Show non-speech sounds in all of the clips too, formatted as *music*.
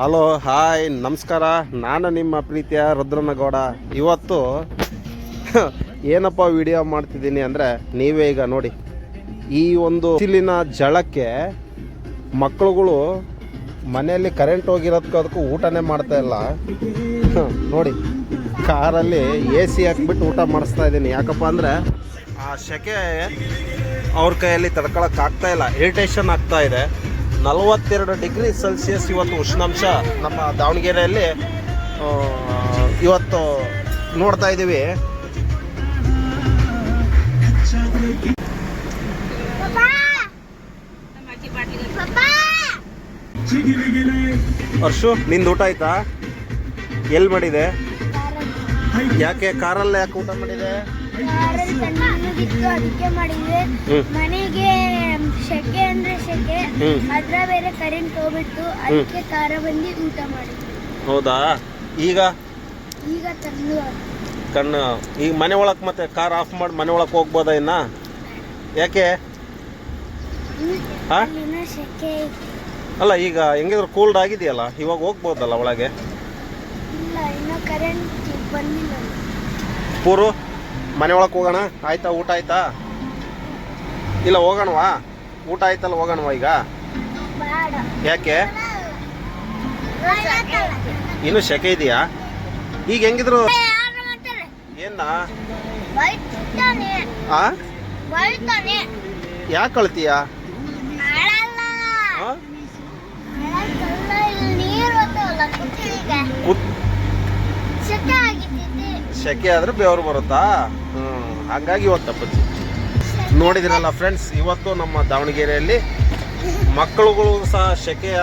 Hello, hi, ನಮಸ್ಕಾರ. ನಾನು ನಿಮ್ಮ ಪ್ರೀತಿಯ ರುದ್ರನಗೌಡ. ಇವತ್ತು *laughs* ಏನಪ್ಪ ವಿಡಿಯೋ ಮಾಡ್ತಿದ್ದೀನಿ ಅಂದರೆ ನೀವೇ ಈಗ ನೋಡಿ. ಈ ಒಂದು ಬಿಸಿಲಿನ ಜಳಕ್ಕೆ ಮಕ್ಕಳುಗಳು ಮನೆಯಲ್ಲಿ ಕರೆಂಟ್ ಹೋಗಿರೋದಕ್ಕೂ ಅದಕ್ಕೂ ಊಟನೇ ಮಾಡ್ತಾ ಇಲ್ಲ. *laughs* ನೋಡಿ, ಕಾರಲ್ಲಿ ಎ ಸಿ ಹಾಕ್ಬಿಟ್ಟು ಊಟ ಮಾಡಿಸ್ತಾ ಇದ್ದೀನಿ. ಯಾಕಪ್ಪ ಅಂದರೆ ಆ ಸೆಕೆ ಅವ್ರ ಕೈಯಲ್ಲಿ ತಡ್ಕೊಳಕ್ಕಾಗ್ತಾ ಇಲ್ಲ. ಇರಿಟೇಷನ್ ಆಗ್ತಾ ಇದೆ. ನಲವತ್ತೆರಡು ಡಿಗ್ರಿ ಸೆಲ್ಸಿಯಸ್ ಇವತ್ತು ಉಷ್ಣಾಂಶ ನಮ್ಮ ದಾವಣಗೆರೆಯಲ್ಲಿ ಇವತ್ತು ನೋಡ್ತಾ ಇದ್ದೀವಿ. ಹರ್ಷು, ನಿಂದು ಊಟ ಆಯ್ತಾ? ಎಲ್ಲಿ ಮಾಡಿದೆ? ಯಾಕೆ ಕಾರಲ್ಲಿ ಯಾಕೆ ಊಟ ಮಾಡಿದೆ? ಅದಕ್ಕೆ ಮಾಡಿದ್ವಿ. ಮನೆಗೆ ಸೆಕೆ ಅಂದ್ರೆ ಸೆಕೆ. ಅದ್ರ ಬೇರೆ ಕರೆಂಟ್ ಹೋಗ್ಬಿಟ್ಟು ಅದಕ್ಕೆ ಖಾರ ಬಂದು ಊಟ ಮಾಡಿದ್ವಿ. ಹೌದಾ? ಈಗ? ಈಗ ತಂದು ಕಣ್ಣು ಈಗ ಮನೆ ಒಳಗೆ ಮತ್ತೆ ಕಾರ್ ಆಫ್ ಮಾಡಿ ಮನೆ ಒಳಗೆ ಹೋಗ್ಬೋದಾ ಇನ್ನ? ಯಾಕೆ? ಹಾ? ಅಲ್ಲ ಈಗ ಹೆಂಗಿದ್ರು ಕೂಲ್ಡ್ ಆಗಿದೆಯಲ್ಲ ಇವಾಗ ಹೋಗ್ಬೋದಲ್ಲ ಒಳಗೆ? ಇಲ್ಲ ಇನ್ನು ಕರೆಂಟ್ ಬಂದಿಲ್ಲ. ಪೂರು ಮನೆ ಒಳಗೆ ಹೋಗೋಣ? ಆಯ್ತಾ ಊಟ ಆಯ್ತಾ? ಇಲ್ಲ ಹೋಗೋಣವಾ? ಊಟ ಆಯ್ತಲ್ಲ ಹೋಗೋಣವಾ ಈಗ? ಯಾಕೆ? ಇನ್ನು ಶೆಕೆ ಇದೆಯಾ? ಈಗ ಹೆಂಗಿದ್ರು? ಏನ ಯಾಕೆ ಕಳ್ತೀಯ ಅಳಲ್ಲ. ಸೆಕೆ ಆದ್ರೆ ಬೆವರು ಬರುತ್ತಾ? ಹ್ಮ್ ಹಂಗಾಗಿ ಇವತ್ತು ತಪ್ಪಚ್ಚಿ ನೋಡಿದಿರಲ್ಲ ಫ್ರೆಂಡ್ಸ್ ಇವತ್ತು ನಮ್ಮ ದಾವಣಗೆರೆಯಲ್ಲಿ ಮಕ್ಕಳುಗಳು ಸಹ ಸೆಕೆಯ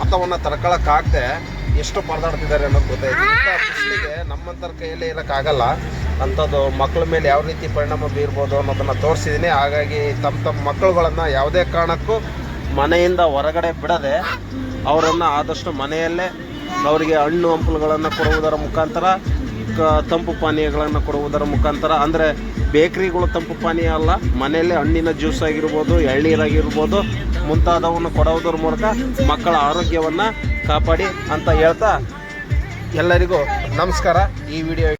ಹತವನ್ನು ತಡ್ಕೊಳಕ್ಕಾಗದೆ ಎಷ್ಟು ಪರದಾಡ್ತಿದ್ದಾರೆ ಅನ್ನೋದು ಗೊತ್ತಾಯ್ತು ಇಂಥ ಬಿಸಿಲಿಗೆ ನಮ್ಮಂತರ ಕೈಯಲ್ಲಿ ಇರೋಕ್ಕಾಗಲ್ಲ. ಅಂಥದ್ದು ಮಕ್ಕಳ ಮೇಲೆ ಯಾವ ರೀತಿ ಪರಿಣಾಮ ಬೀರ್ಬೋದು ಅನ್ನೋದನ್ನು ತೋರಿಸಿದ್ದೀನಿ. ಹಾಗಾಗಿ ತಮ್ಮ ತಮ್ಮ ಮಕ್ಕಳುಗಳನ್ನು ಯಾವುದೇ ಕಾರಣಕ್ಕೂ ಮನೆಯಿಂದ ಹೊರಗಡೆ ಬಿಡದೆ ಅವರನ್ನು ಆದಷ್ಟು ಮನೆಯಲ್ಲೇ ಅವರಿಗೆ ಹಣ್ಣು ಹಂಪಲುಗಳನ್ನು ಕೊಡುವುದರ ಮುಖಾಂತರ ತಂಪು ಪಾನೀಯಗಳನ್ನು ಕೊಡುವುದರ ಮುಖಾಂತರ, ಅಂದರೆ ಬೇಕ್ರಿಗಳು ತಂಪು ಪಾನೀಯ ಅಲ್ಲ, ಮನೆಯಲ್ಲೇ ಹಣ್ಣಿನ ಜ್ಯೂಸ್ ಆಗಿರ್ಬೋದು, ಎಳ್ನೀರಾಗಿರ್ಬೋದು, ಮುಂತಾದವನ್ನು ಕೊಡುವುದರ ಮೂಲಕ ಮಕ್ಕಳ ಆರೋಗ್ಯವನ್ನು ಕಾಪಾಡಿ ಅಂತ ಹೇಳ್ತಾ ಎಲ್ಲರಿಗೂ ನಮಸ್ಕಾರ. ಈ ವಿಡಿಯೋ